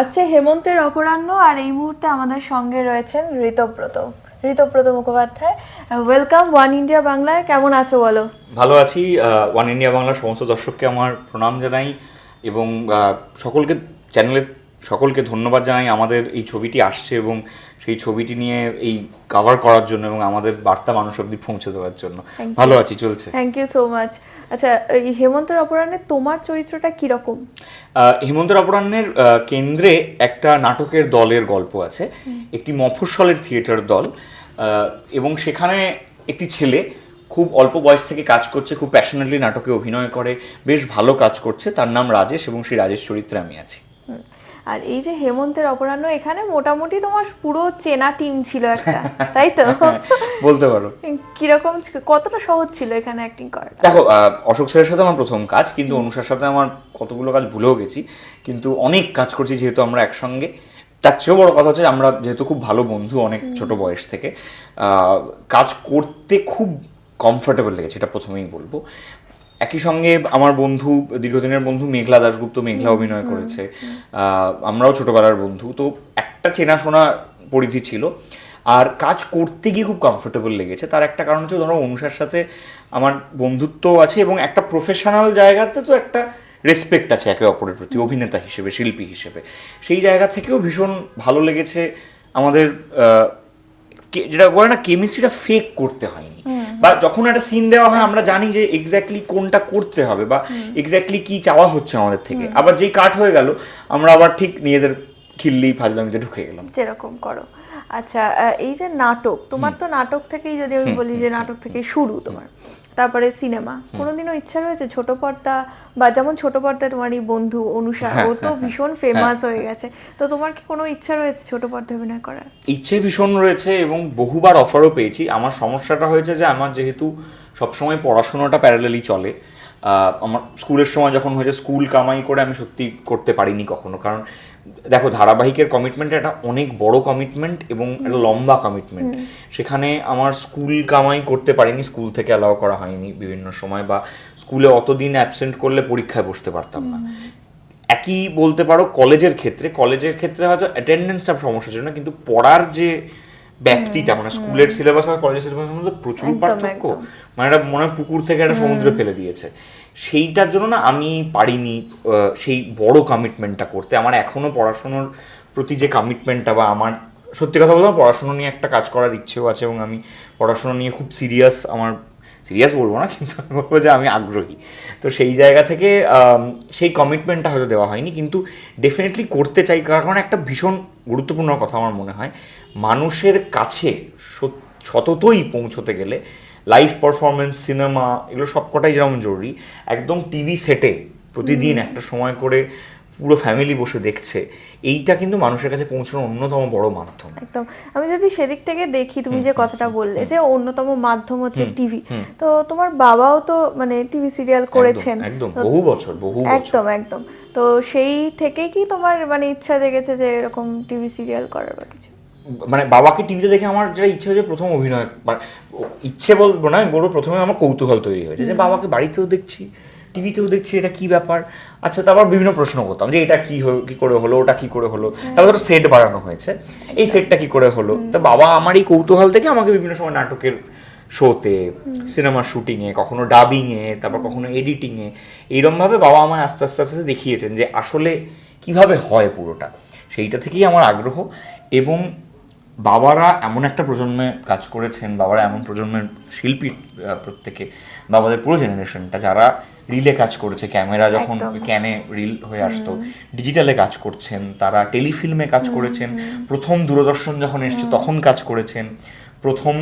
আসছে হেমন্তের অপরাহ্ন আর এই মুহূর্তে আমাদের সঙ্গে রয়েছেন Ritabrata. Ritabrata Mukhopadhyay welcome one India বাংলায় কেমন আছো বলো? ভালো আছি ওয়ান ইন্ডিয়া বাংলার সমস্ত দর্শককে আমার প্রণাম জানাই এবং সকলকে চ্যানেলের সকলকে ধন্যবাদ জানাই। আমাদের এই ছবিটি আসছে এবং সেই ছবিটি নিয়ে এই কভার করার জন্য এবং আমাদের বার্তা মানুষ অব্দি পৌঁছে দেওয়ার জন্য। ভালো আছি চলছে। থ্যাংক ইউ সো মাচ আচ্ছা এই হেমন্তর অপরাহ্নে তোমার চরিত্রটা কীরকম? হেমন্তর অপরাহ্নের কেন্দ্রে একটা নাটকের দলের গল্প আছে। একটি মফস্বলের থিয়েটার দল। এবং সেখানে একটি ছেলে খুব অল্প বয়স থেকে কাজ করছে খুব প্যাশনেটলি নাটকে অভিনয় করে বেশ ভালো কাজ করছে। তার নাম রাজেশ এবং সেই রাজেশ চরিত্রে আমি আছি। আর এই যে হেমন্তের অপরাহ্ন এখানে মোটামুটি তোমার পুরো চেনা টিম ছিল একটা তাই তো? বলতে পারো। কীরকম কতটা সহজ ছিল এখানে অ্যাক্টিং করাটা? দেখো অশোক স্যারের সাথে আমার প্রথম কাজ কিন্তু অনুষার সাথে আমার কতগুলো কাজ ভুলেও গেছি কিন্তু অনেক কাজ করছি যেহেতু আমরা একসঙ্গে। তার চেয়েও বড় কথা হচ্ছে আমরা যেহেতু খুব ভালো বন্ধু অনেক ছোট বয়স থেকে কাজ করতে খুব কমফোর্টেবল লেগেছে এটা প্রথমেই বলব। একই সঙ্গে আমার বন্ধু দীর্ঘদিনের বন্ধু মেঘলা দাশগুপ্ত মেঘলা অভিনয় করেছে। আমরাও ছোটবেলার বন্ধু। তো একটা চেনাশোনা পরিধি ছিল। আর কাজ করতে গিয়ে খুব কমফোর্টেবল লেগেছে। তার একটা কারণ হচ্ছে ধরো অনুষার সাথে আমার বন্ধুত্ব আছে এবং একটা প্রফেশনাল জায়গাতে তো একটা রেসপেক্ট আছে একে অপরের প্রতি অভিনেতা হিসেবে শিল্পী হিসেবে। সেই জায়গা থেকেও ভীষণ ভালো লেগেছে। আমাদের যেটা বলে না কেমিস্ট্রিটা ফেক করতে হয়নি। বা যখন একটা সিন দেওয়া হয় আমরা জানি যে এক্স্যাক্টলি কোনটা করতে হবে বা এক্স্যাক্টলি কি চাওয়া হচ্ছে আমাদের থেকে। আবার যেই কাট হয়ে গেল আমরা আবার ঠিক নিজেদের খিল্লি ফাজলামিতে ঢুকে গেলাম। যেরকম করো। আচ্ছা এই যে নাটক তোমার তো নাটক থেকেই যদি আমি বলি যে নাটক থেকে শুরু তোমার। তারপরে সিনেমা কোনোদিনও ইচ্ছা রয়েছে ছোট পর্দা বা যেমন ছোট পর্দায় তোমার এই বন্ধু অনুষা ও তো ভীষণ ফেমাস হয়ে। গেছে। তো তোমার কি কোনো ইচ্ছা রয়েছে ছোট পর্দায় অভিনয় করার? ইচ্ছে ভীষণ রয়েছে এবং বহুবার অফারও পেয়েছি। আমার সমস্যাটা হয়েছে যে আমার যেহেতু সবসময় পড়াশোনাটা প্যারালালি চলে আমার স্কুলের সময় যখন হয়েছে স্কুল কামাই করে আমি সত্যি করতে পারিনি কখনো। কারণ দেখো ধারাবাহিকের কমিটমেন্ট একটা অনেক বড় কমিটমেন্ট এবং একটা লম্বা কমিটমেন্ট সেখানে আমার স্কুল কামাই করতে পারিনি স্কুল থেকে অ্যালাউ করা হয়নি বিভিন্ন সময় বা স্কুলে অতদিন অ্যাবসেন্ট করলে পরীক্ষায় বসতে পারতাম না। একই বলতে পারো কলেজের ক্ষেত্রে কলেজের ক্ষেত্রে হয়তো অ্যাটেন্ডেন্সটা সমস্যা ছিল না কিন্তু পড়ার যে ব্যক্তিটা মানে স্কুলের সিলেবাস আর কলেজের সিলেবাসের মধ্যে প্রচুর পার্থক্য। মানে একটা মনে হয় পুকুর থেকে একটা সমুদ্রে ফেলে দিয়েছে। সেইটার জন্য না আমি পারিনি সেই বড় কমিটমেন্টটা করতে। আমার এখনও পড়াশোনার প্রতি যে কমিটমেন্টটা বা আমার সত্যি কথা বলতে পড়াশোনা নিয়ে একটা কাজ করার ইচ্ছেও আছে এবং আমি পড়াশোনা নিয়ে খুব সিরিয়াস আমার সিরিয়াস বলব না কিন্তু আমি বলব যে আমি আগ্রহী। তো সেই জায়গা থেকে সেই কমিটমেন্টটা হয়তো দেওয়া হয়নি কিন্তু ডেফিনেটলি করতে চাই কারণ একটা ভীষণ গুরুত্বপূর্ণ কথা আমার মনে হয়। মানুষের কাছে সত- সততই পৌঁছতে গেলে লাইভ পারফরমেন্স সিনেমা এগুলো সবকটাই যেমন জরুরি একদম টিভি সেটে প্রতিদিন একটা সময় করে পুরো ফ্যামিলি বসে দেখছে এইটা কিন্তু মানুষের কাছে পৌঁছানোর অন্যতম বড় মাধ্যম। একদম। আমি যদি সেদিক থেকে দেখি তুমি যে কথাটা বললে যে অন্যতম মাধ্যম হচ্ছে টিভি তো তোমার বাবাও তো মানে টিভি সিরিয়াল করেছেন। একদম, বহু বছর বহু একদম একদম। তো সেই থেকে কি তোমার মানে ইচ্ছা জেগেছে যে এরকম টিভি সিরিয়াল করার বা কিছু? মানে বাবাকে টিভিতে দেখে আমার যেটা ইচ্ছে হয়েছে প্রথম অভিনয় মানে ইচ্ছে বলব না আমি বলব প্রথমে আমার কৌতূহল তৈরি হয়েছে যে বাবাকে বাড়িতেও দেখছি টিভিতেও দেখছি এটা কি ব্যাপার। আচ্ছা তারপর বিভিন্ন প্রশ্ন করতাম যে এটা কি হলো কি করে হলো ওটা কি করে হলো। তারপর ধরো সেট বাড়ানো হয়েছে। এই সেটটা কি করে হলো? তো বাবা আমার এই কৌতূহল থেকে আমাকে বিভিন্ন সময় নাটকের শোতে সিনেমার শুটিংয়ে কখনো ডাবিংয়ে তারপর কখনো এডিটিংয়ে এইরমভাবে বাবা আমায় আস্তে আস্তে আস্তে আস্তে দেখিয়েছেন যে আসলে কীভাবে হয় পুরোটা। সেইটা থেকেই আমার আগ্রহ এবং বাবারা এমন একটা প্রজন্মে কাজ করেছেন বাবারা এমন প্রজন্মের শিল্পী প্রত্যেকে বাবাদের পুরো জেনারেশনটা যারা রিলে কাজ করেছে ক্যামেরা যখন ক্যানে রিল হয়ে আসতো ডিজিটালে কাজ করছেন তারা টেলিফিল্মে কাজ করেছেন প্রথম দূরদর্শন যখন এসছে তখন কাজ করেছেন প্রথম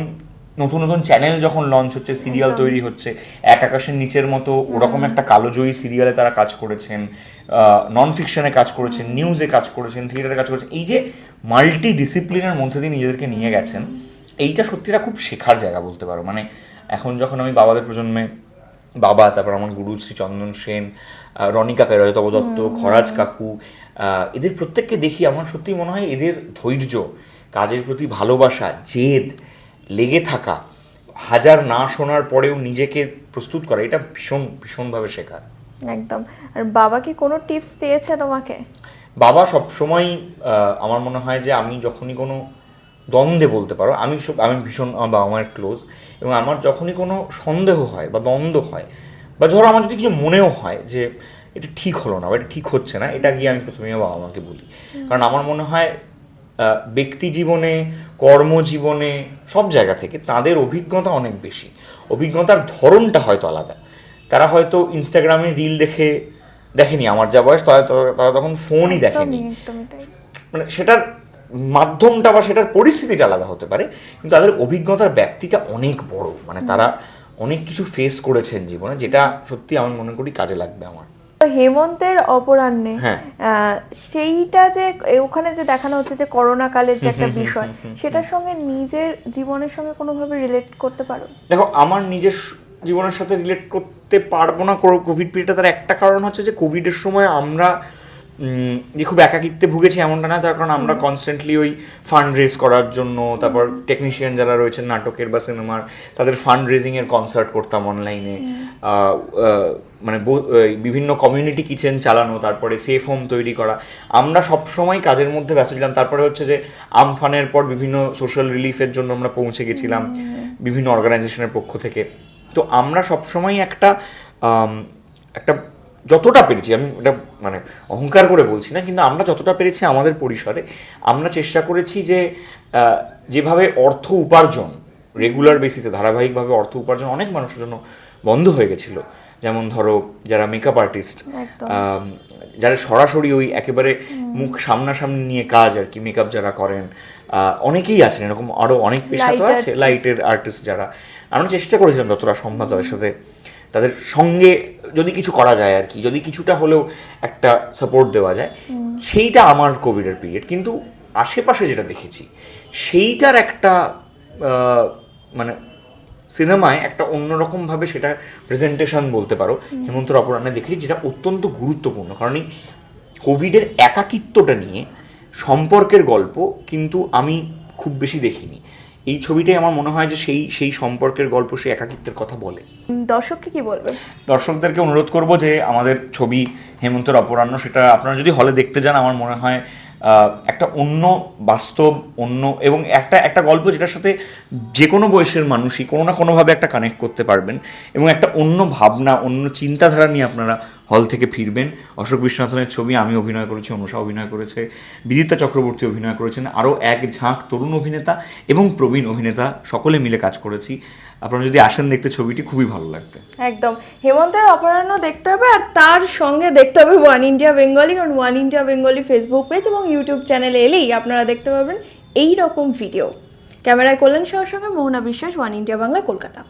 নতুন নতুন চ্যানেল যখন লঞ্চ হচ্ছে সিরিয়াল তৈরি হচ্ছে এক আকাশের নিচের মতো ওরকম একটা কালোজয়ী সিরিয়ালে তারা কাজ করেছেন নন ফিকশনে কাজ করেছেন নিউজে কাজ করেছেন থিয়েটারে কাজ করেছেন এই যে মাল্টি ডিসিপ্লিনের মধ্যে দিয়ে নিজেদেরকে নিয়ে গেছেন এইটা সত্যিটা খুব শেখার জায়গা বলতে পারো। মানে এখন যখন আমি বাবাদের প্রজন্মে বাবা তারপর আমার গুরু শ্রী চন্দন সেন আহ, রনি কাকা রজতব দত্ত খরাজ কাকু এদের প্রত্যেককে দেখি আমার সত্যি মনে হয় এদের ধৈর্য কাজের প্রতি ভালোবাসা জেদ লেগে থাকা হাজার না শোনার পরেও নিজেকে প্রস্তুত করা এটা ভীষণ ভীষণভাবে শেখার। একদম। আর বাবা কি কোনো টিপস দিয়েছে তোমাকে? বাবা সবসময় আমার মনে হয় যে আমি যখনই কোনো দ্বন্দ্বে বলতে পারো আমি সব আমি ভীষণ আমার বাবা মায়ের ক্লোজ এবং আমার যখনই কোনো সন্দেহ হয় বা দ্বন্দ্ব হয় বা ধরো আমার যদি কিছু মনেও হয় যে এটা ঠিক হলো না বা এটা ঠিক হচ্ছে না এটা গিয়ে আমি প্রথমে আমার বাবা মাকে বলি। কারণ আমার মনে হয় ব্যক্তি জীবনে কর্মজীবনে সব জায়গা থেকে তাদের অভিজ্ঞতা অনেক বেশি। অভিজ্ঞতার ধরনটা হয়তো আলাদা। তারা হয়তো ইনস্টাগ্রামে রিল দেখে দেখেনি আমার যা বয়স তারা তারা তখন ফোনই দেখেনি। মানে সেটার মাধ্যমটা বা সেটার পরিস্থিতিটা আলাদা হতে পারে কিন্তু তাদের অভিজ্ঞতার ব্যাপ্তিটা অনেক বড়। মানে তারা অনেক কিছু ফেস করেছেন জীবনে যেটা সত্যি আমি মনে করি কাজে লাগবে আমার। হেমন্তের অপরাহ্নে হ্যাঁ। সেইটা যে ওখানে যে দেখানো হচ্ছে যে করোনা কালের যে একটা বিষয় সেটার সঙ্গে নিজের জীবনের সঙ্গে কোনোভাবে রিলেট করতে পারো? দেখো আমার নিজের জীবনের সাথে রিলেট করতে পারব না কোভিড পিরিয়ডটা তার একটা কারণ হচ্ছে যে কোভিডের সময় আমরা যে খুব একাকিত্বে ভুগেছি এমনটা না তার কারণ আমরা কনস্ট্যান্টলি ওই ফান্ড রেজ করার জন্য তারপর টেকনিশিয়ান যারা রয়েছেন নাটকের বা সিনেমার তাদের ফান্ড রেজিং এর কনসার্ট করতাম অনলাইনে মানে বিভিন্ন কমিউনিটি কিচেন চালানো তারপরে সেফ হোম তৈরি করা। আমরা সব সময় কাজের মধ্যে ব্যস্ত ছিলাম। তারপরে হচ্ছে যে আমফানের পর বিভিন্ন সোশ্যাল রিলিফের জন্য আমরা পৌঁছে গেছিলাম। বিভিন্ন অর্গানাইজেশনের পক্ষ থেকে। তো আমরা সবসময় একটা একটা যতটা পেরেছি আমি এটা মানে অহংকার করে বলছি না কিন্তু আমরা যতটা পেরেছি আমাদের পরিসরে আমরা চেষ্টা করেছি যে যেভাবে অর্থ উপার্জন রেগুলার বেসিসে ধারাবাহিকভাবে অর্থ উপার্জন অনেক মানুষের জন্য বন্ধ হয়ে গেছিল। যেমন ধরো যারা মেকআপ আর্টিস্ট যারা সরাসরি ওই একেবারে মুখ সামনাসামনি নিয়ে কাজ আর কি মেকআপ যারা করেন অনেকেই আছেন এরকম আরও অনেক পেশা তো আছে লাইটের আর্টিস্ট যারা। আমরা চেষ্টা করেছিলাম যতটা সম্ভব তাদের সাথে তাদের সঙ্গে যদি কিছু করা যায় আর কি যদি কিছুটা হলেও একটা সাপোর্ট দেওয়া যায়। সেইটা আমার কোভিডের পিরিয়ড কিন্তু আশেপাশে যেটা দেখেছি সেইটার একটা মানে সিনেমায় একটা অন্যরকমভাবে সেটা প্রেজেন্টেশন বলতে পারো হেমন্তর অপরাহ্নে দেখেছি যেটা অত্যন্ত গুরুত্বপূর্ণ। কারণ এই কোভিডের একাকিত্বটা নিয়ে সম্পর্কের গল্প কিন্তু আমি খুব বেশি দেখিনি। এই ছবিটাই আমার মনে হয় যে সেই সেই সম্পর্কের গল্প সেই একাকিত্বের কথা বলে। দর্শককে কি বলবে দর্শকদেরকে অনুরোধ করব যে আমাদের ছবি হেমন্তের অপরাহ্ন সেটা আপনারা যদি হলে দেখতে যান আমার মনে হয় একটা অন্য বাস্তব অন্য এবং একটা একটা গল্প যেটার সাথে যে কোনো বয়সের মানুষই কোনো না কোনোভাবে একটা কানেক্ট করতে পারবেন এবং একটা অন্য ভাবনা অন্য চিন্তাধারা নিয়ে আপনারা হল থেকে ফিরবেন। অশোক বিশ্বনাথনের ছবি, আমি অভিনয় করেছি, অনুষা অভিনয় করেছে, বিদিতা চক্রবর্তী অভিনয় করেছেন, আরও এক ঝাঁক তরুণ অভিনেতা এবং প্রবীণ অভিনেতা, সকলে মিলে কাজ করেছি। আপনারা যদি আসেন দেখতে ছবিটি, খুবই ভালো লাগবে। একদম। হেমন্তের অপরাহ্ন দেখতে হবে, আর তার সঙ্গে দেখতে হবে ওয়ান ইন্ডিয়া বেঙ্গলি কারণ one India Bengali Facebook page এবং ইউটিউব চ্যানেলে এলেই আপনারা দেখতে পাবেন এই রকম ভিডিও ক্যামেরায় কল্যাণ সহ সঙ্গে মোহনা বিশ্বাস ওয়ান ইন্ডিয়া বাংলা কলকাতা